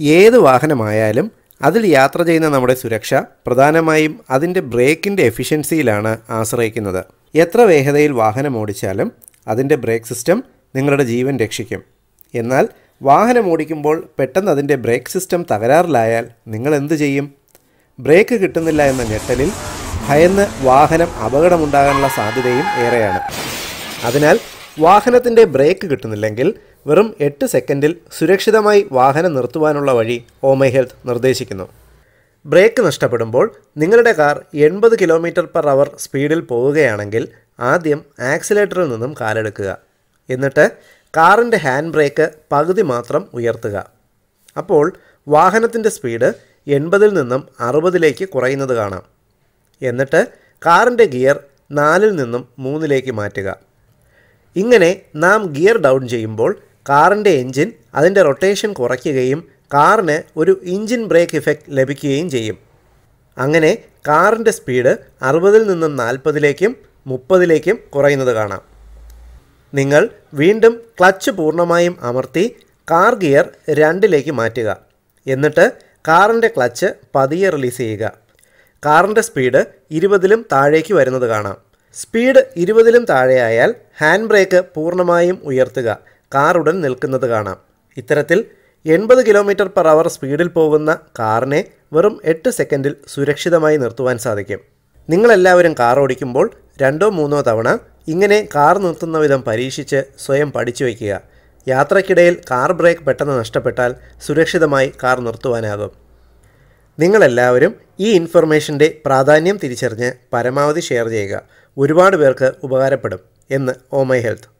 ഏത് വാഹനമായാലും അതിൽ യാത്ര ചെയ്യുന്ന നമ്മുടെ സുരക്ഷ പ്രധാനമായും അതിന്റെ ബ്രേക്കിന്റെ എഫിഷ്യൻസിയിലാണ് ആശ്രയിക്കുന്നത്. എത്ര വേഗതയിൽ വാഹനം ഓടിച്ചാലും അതിന്റെ ബ്രേക്ക് സിസ്റ്റം നിങ്ങളുടെ ജീവൻ രക്ഷിക്കും. എന്നാൽ വാഹനം ഓടിക്കുമ്പോൾ പെട്ടെന്ന് അതിന്റെ ബ്രേക്ക് സിസ്റ്റം തകരാറിലായാൽ നിങ്ങൾ എന്ത് ചെയ്യും? ബ്രേക്ക് കിട്ടുന്നില്ല എന്ന ഞെട്ടലിൽ ഭയന്ന് വാഹനം അപകടമുണ്ടാകാനുള്ള സാധ്യതയും ഏറെയാണ്. അതിനാൽ വാഹനത്തിന്റെ ബ്രേക്ക് കിട്ടുന്നില്ലെങ്കിൽ വെറും എട്ട് സെക്കൻഡിൽ സുരക്ഷിതമായി വാഹനം നിർത്തുവാനുള്ള വഴി ഓമൈ ഹെൽത്ത് നിർദ്ദേശിക്കുന്നു. ബ്രേക്ക് നഷ്ടപ്പെടുമ്പോൾ നിങ്ങളുടെ കാർ എൺപത് കിലോമീറ്റർ പെർ അവർ സ്പീഡിൽ പോവുകയാണെങ്കിൽ ആദ്യം ആക്സിലേറ്ററിൽ നിന്നും കാലെടുക്കുക. എന്നിട്ട് കാറിന്റെ ഹാൻഡ് ബ്രേക്ക് പകുതി മാത്രം ഉയർത്തുക. അപ്പോൾ വാഹനത്തിന്റെ സ്പീഡ് എൺപതിൽ നിന്നും അറുപതിലേക്ക് കുറയുന്നത് കാണാം. എന്നിട്ട് കാറിന്റെ ഗിയർ നാലിൽ നിന്നും മൂന്നിലേക്ക് മാറ്റുക. ഇങ്ങനെ നാം ഗിയർ ഡൗൺ ചെയ്യുമ്പോൾ കാറിന്റെ എൻജിൻ അതിന്റെ റൊട്ടേഷൻ കുറയ്ക്കുകയും കാറിന് ഒരു ഇഞ്ചിൻ ബ്രേക്ക് ഇഫക്റ്റ് ലഭിക്കുകയും ചെയ്യും. അങ്ങനെ കാറിന്റെ സ്പീഡ് അറുപതിൽ നിന്നും നാൽപ്പതിലേക്കും മുപ്പതിലേക്കും കുറയുന്നത് കാണാം. നിങ്ങൾ വീണ്ടും ക്ലച്ച് പൂർണമായും അമർത്തി കാർ ഗിയർ രണ്ടിലേക്ക് മാറ്റുക. എന്നിട്ട് കാറിന്റെ ക്ലച്ച് പതിയെ റിലീസ് ചെയ്യുക. കാറിന്റെ സ്പീഡ് ഇരുപതിലും താഴേക്ക് വരുന്നത് കാണാം. സ്പീഡ് ഇരുപതിലും താഴെയായാൽ ഹാൻഡ് ബ്രേക്ക് പൂർണമായും ഉയർത്തുക കാർ ഉടൻ നിൽക്കുന്നത് കാണാം. ഇത്തരത്തിൽ എൺപത് കിലോമീറ്റർ പെർ അവർ സ്പീഡിൽ പോകുന്ന കാറിനെ വെറും എട്ട് സെക്കൻഡിൽ സുരക്ഷിതമായി നിർത്തുവാൻ സാധിക്കും. നിങ്ങളെല്ലാവരും കാർ ഓടിക്കുമ്പോൾ രണ്ടോ മൂന്നോ തവണ ഇങ്ങനെ കാർ നിർത്തുന്ന വിധം പരീക്ഷിച്ച് സ്വയം പഠിച്ചു വയ്ക്കുക. യാത്രക്കിടയിൽ കാർ ബ്രേക്ക് പെട്ടെന്ന് നഷ്ടപ്പെട്ടാൽ സുരക്ഷിതമായി കാർ നിർത്തുവാനാകും. നിങ്ങളെല്ലാവരും ഈ ഇൻഫർമേഷന്റെ പ്രാധാന്യം തിരിച്ചറിഞ്ഞ് പരമാവധി ഷെയർ ചെയ്യുക. ഒരുപാട് പേർക്ക് ഉപകാരപ്പെടും എന്ന് ഓ മൈ ഹെൽത്ത്.